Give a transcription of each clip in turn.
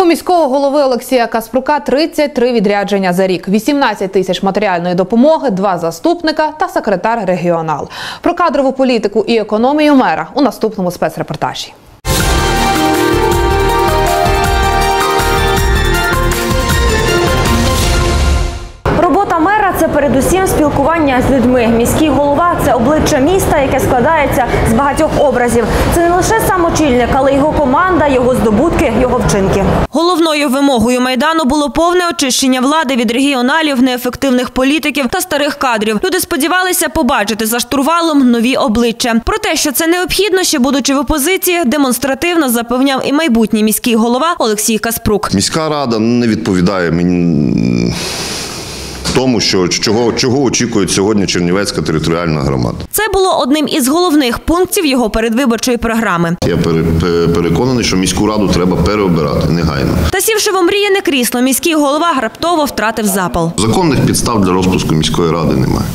У міського голови Олексія Каспрука 33 відрядження за рік, 18 тисяч матеріальної допомоги, два заступника та секретар регіонал. Про кадрову політику і економію мера у наступному спецрепортажі. Передусім спілкування з людьми. Міський голова це обличчя міста, яке складається з багатьох образів. Це не лише сам очільник, але його команда, його здобутки, його вчинки. Головною вимогою майдану було повне очищення влади від регіоналів, неефективних політиків та старих кадрів. Люди сподівалися побачити за штурвалом нові обличчя. Про те, що це необхідно, ще будучи в опозиції, демонстративно запевняв і майбутній міський голова Олексій Каспрук. Міська рада не відповідає мені тому, що чого, чого очікує сьогодні Чернівецька територіальна громада. Це було одним із головних пунктів його передвиборчої програми. Я пере- переконаний, що міську раду треба переобирати негайно. Та сівши в омріяне крісло, міський голова раптово втратив запал. Законних підстав для розпуску міської ради немає.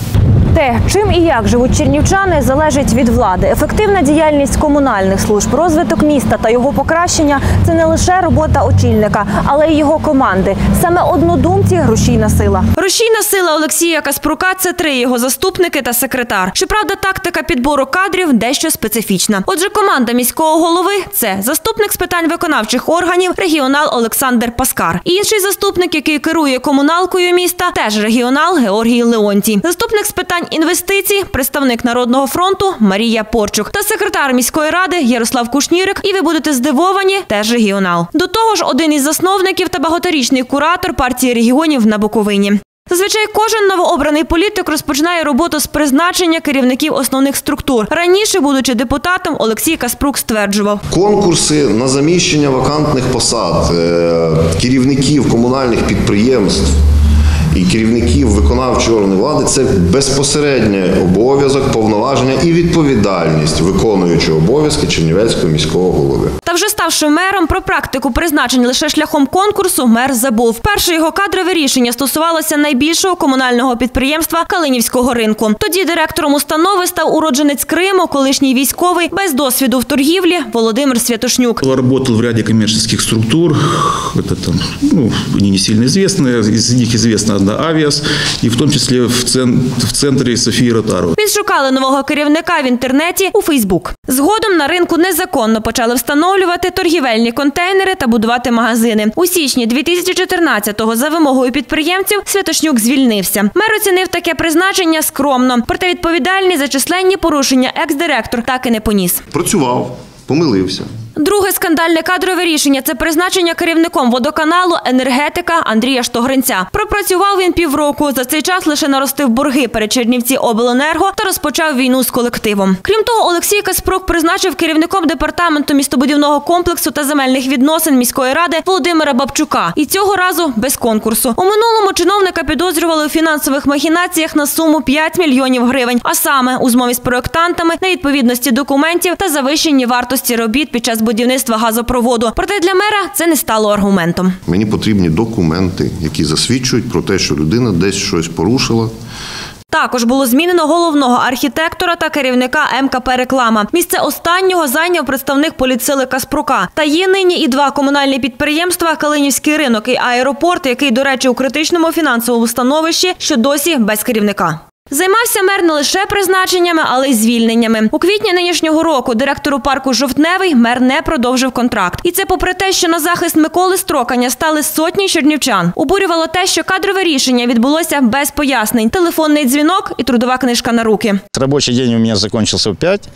Те, чим і як живуть чернівчани, залежить від влади. Ефективна діяльність комунальних служб, розвиток міста та його покращення це не лише робота очільника, але й його команди. Саме однодумці рушійна сила. Рушійна сила Олексія Каспрука це три його заступники та секретар. Щоправда, тактика підбору кадрів дещо специфічна. Отже, команда міського голови це заступник з питань виконавчих органів, регіонал Олександр Паскар. Інший заступник, який керує комуналкою міста, теж регіонал Георгій Леонтій. Заступник з питань інвестицій, представник Народного фронту Марія Порчук та секретар міської ради Ярослав Кушнірик. І ви будете здивовані, теж регіонал. До того ж, один із засновників та багаторічний куратор партії регіонів на Буковині. Зазвичай кожен новообраний політик розпочинає роботу з призначення керівників основних структур. Раніше, будучи депутатом, Олексій Каспрук стверджував. Конкурси на заміщення вакантних посад е, керівників комунальних підприємств і керівників виконавчої органи влади це безпосередній обов'язок, повноваження і відповідальність виконуючого обов'язки Чернівецького міського голови. Та вже ставши мером, про практику призначень лише шляхом конкурсу мер забув. Перше його кадрове рішення стосувалося найбільшого комунального підприємства Калинівського ринку. Тоді директором установи став уродженець Криму, колишній військовий, без досвіду в торгівлі Володимир Святошнюк. Работал в ряде коммерческих структур. Это там, ну, не сильно известны. Из них известна одна Авиас, и в том числе в, цен- в центре Софии Ротару. Відшукали нового керівника в інтернеті у Фейсбук. Згодом на ринку незаконно почали встановлювати торгівельні контейнери та будувати магазини. У січні 2014-го за вимогою підприємців Святошнюк звільнився. Мер оцінив таке призначення скромно, проте відповідальність за численні порушення екс-директор так і не поніс. Працював, помилився. Друге скандальне кадрове рішення це призначення керівником водоканалу енергетика Андрія Штогринця. Пропрацював він півроку. За цей час лише наростив борги перед Чернівці обленерго та розпочав війну з колективом. Крім того, Олексій Каспрук призначив керівником департаменту містобудівного комплексу та земельних відносин міської ради Володимира Бабчука. І цього разу без конкурсу. У минулому чиновника підозрювали у фінансових махінаціях на суму 5 мільйонів гривень, а саме у змові з проєктантами, невідповідності документів та завищенні вартості робіт під час будівництва газопроводу. Проте для мера це не стало аргументом. Мені потрібні документи, які засвідчують про те, що людина десь щось порушила. Також було змінено головного архітектора та керівника МКП «Реклама». Місце останнього зайняв представник поліцили Каспрука. Та є нині і два комунальні підприємства Калинівський ринок і аеропорт, який, до речі, у критичному фінансовому становищі, що досі без керівника. Займався мер не лише призначеннями, але й звільненнями. У квітні нинішнього року директору парку Жовтневий мер не продовжив контракт. І це попри те, що на захист Миколи Строканя стали сотні чернівчан. Обурювало те, що кадрове рішення відбулося без пояснень. Телефонний дзвінок і трудова книжка на руки. Рабочий день у меня закончился в 5.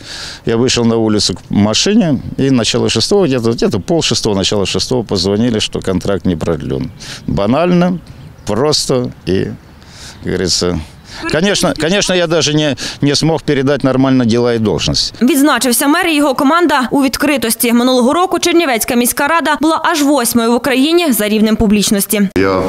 Я вышел на улицу к машине, и начало шестого, где-то где пол шестого, начало шестого позвонили, что контракт не продлен. Банально, просто и, как говорится... Конечно, конечно, я даже не, не смог передать нормально дела и должность. Відзначився мер і його команда у відкритості. Минулого року Чернівецька міська рада була аж восьмою в Україні за рівнем публічності. Я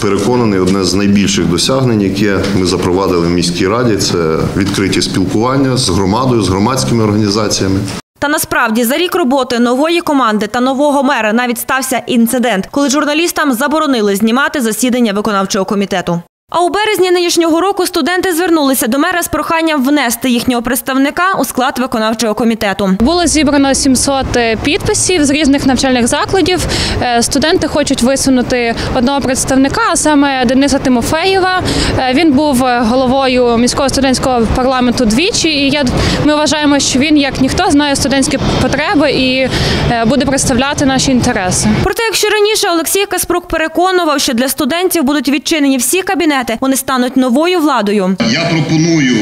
переконаний, одне з найбільших досягнень, яке ми запровадили в міській раді, це відкриті спілкування з громадою, з громадськими організаціями. Та насправді за рік роботи нової команди та нового мера навіть стався інцидент, коли журналістам заборонили знімати засідання виконавчого комітету. А у березні нинішнього року студенти звернулися до мера з проханням внести їхнього представника у склад виконавчого комітету. Було зібрано 700 підписів з різних навчальних закладів. Е, Студенти хочуть висунути одного представника, а саме Дениса Тимофеєва. Е, Він був головою міського студентського парламенту двічі. І я ми вважаємо, що він як ніхто знає студентські потреби і е, буде представляти наші інтереси. Проте, якщо раніше Олексій Каспрук переконував, що для студентів будуть відчинені всі кабінети, вони стануть новою владою. Я пропоную,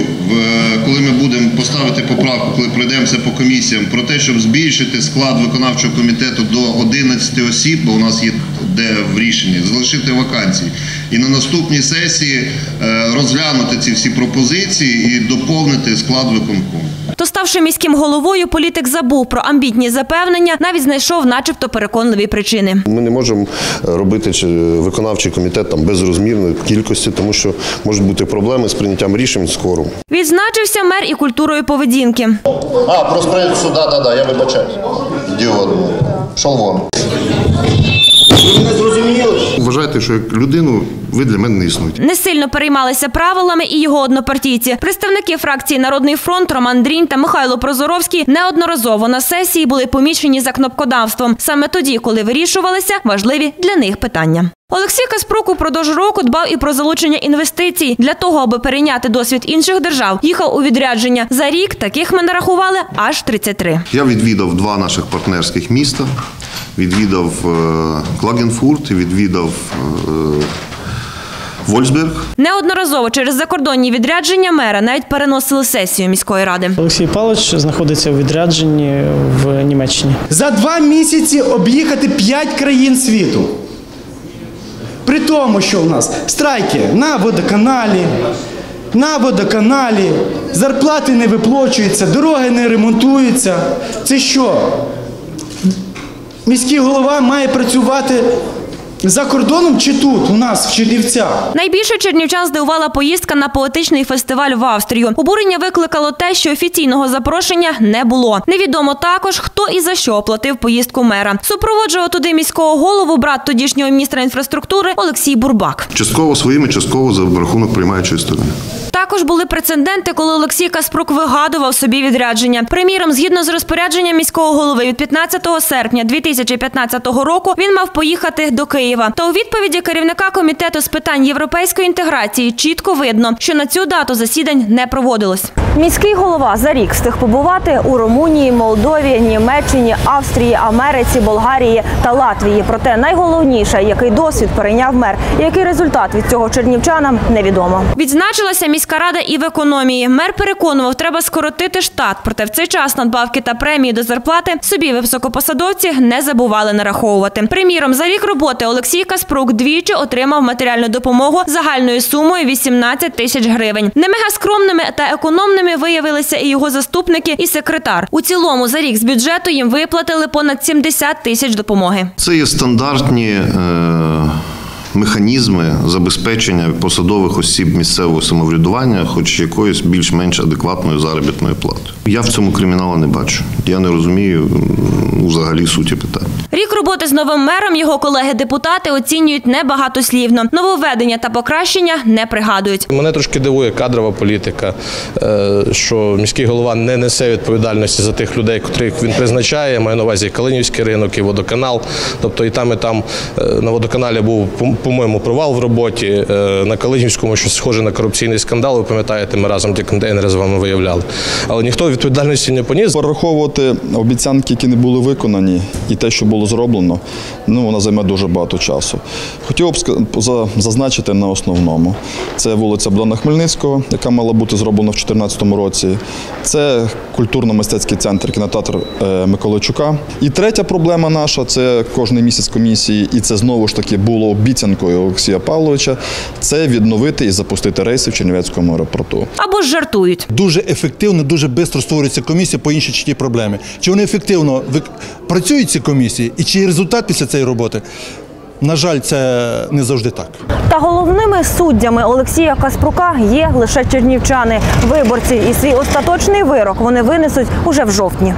коли ми будемо поставити поправку, коли пройдемося по комісіям, про те, щоб збільшити склад виконавчого комітету до 11 осіб, бо у нас є де в рішенні, залишити вакансії. І на наступній сесії е, розглянути ці всі пропозиції і доповнити склад виконкому. То ставши міським головою, політик забув про амбітні запевнення, навіть знайшов, начебто, переконливі причини. Ми не можемо робити виконавчий комітет там безрозмірної кількості, тому що можуть бути проблеми з прийняттям рішень скоро. Відзначився мер і культурою поведінки. А, про справедливість, да, да, да, я вибачаюсь. Діод. Шалвон. Вважайте, що як людину ви для мене не існуєте. Не сильно переймалися правилами і його однопартійці. Представники фракції Народний фронт Роман Дрінь та Михайло Прозоровський неодноразово на сесії були помічені за кнопкодавством саме тоді, коли вирішувалися важливі для них питання. Олексій Каспрук упродовж року дбав і про залучення інвестицій для того, аби перейняти досвід інших держав. Їхав у відрядження за рік. Таких ми нарахували аж 33. Я відвідав два наших партнерських міста. Відвідав е, Клагенфурт відвідав е, Вольсберг. Неодноразово через закордонні відрядження мера навіть переносили сесію міської ради. Олексій Павлович знаходиться у відрядженні в Німеччині. За два місяці об'їхати п'ять країн світу. При тому, що в нас страйки на водоканалі, на водоканалі, зарплати не виплачуються, дороги не ремонтуються. Це що? Міський голова має працювати за кордоном чи тут, у нас, в Чернівцях? Найбільше чернівчан здивувала поїздка на поетичний фестиваль в Австрію. Обурення викликало те, що офіційного запрошення не було. Невідомо також, хто і за що оплатив поїздку мера. Супроводжував туди міського голову брат тодішнього міністра інфраструктури Олексій Бурбак. Частково своїми, частково за рахунок приймаючої сторони. Також були прецеденти, коли Олексій Каспрук вигадував собі відрядження. Приміром, згідно з розпорядженням міського голови від 15 серпня 2015 року він мав поїхати до Києва. Та у відповіді керівника комітету з питань європейської інтеграції чітко видно, що на цю дату засідань не проводилось. Міський голова за рік встиг побувати у Румунії, Молдові, Німеччині, Австрії, Америці, Болгарії та Латвії. Проте найголовніше, який досвід перейняв мер, і який результат від цього чернівчанам, невідомо. Відзначилася міська рада і в економії. Мер переконував, треба скоротити штат. Проте в цей час надбавки та премії до зарплати собі високопосадовці не забували нараховувати. Приміром, за рік роботи Олексій Каспрук двічі отримав матеріальну допомогу загальною сумою 18 тисяч гривень. Не мега скромними та економними виявилися і його заступники, і секретар. У цілому за рік з бюджету їм виплатили понад 70 тисяч допомоги. Це є стандартні е, механізми забезпечення посадових осіб місцевого самоврядування, хоч якоюсь більш-менш адекватною заробітною платою. Я в цьому криміналу не бачу. Я не розумію м, взагалі суті питання. Рік роботи з новим мером його колеги-депутати оцінюють небагатослівно. Нововведення та покращення не пригадують. Мене трошки дивує кадрова політика, е, що міський голова не несе відповідальності за тих людей, котрих він призначає. Маю на увазі і Калинівський ринок, і водоканал. Тобто і там, і там е, на водоканалі був, по- по-моєму, провал в роботі. Е, На Калинівському щось схоже на корупційний скандал. Ви пам'ятаєте, ми разом ті контейнери з вами виявляли. Але ніхто відповідальності не поніс. Пораховувати обіцянки, які не були виконані, і те, що було зроблено, ну воно займе дуже багато часу. Хотів б зазначити на основному: це вулиця Богдана Хмельницького, яка мала бути зроблена в 2014 році. Це культурно-мистецький центр кінотеатр е, Миколайчука. І третя проблема наша це кожний місяць комісії, і це знову ж таки було обіцянкою Олексія Павловича. Це відновити і запустити рейси в Чернівецькому аеропорту. Або ж жартують. Дуже ефективно, дуже швидко створюється комісія по іншій чи проблеми. Чи вони ефективно працюють ці комісії, і чи є результат після цієї роботи? На жаль, це не завжди так. Та головними суддями Олексія Каспрука є лише чернівчани. Виборці і свій остаточний вирок вони винесуть уже в жовтні.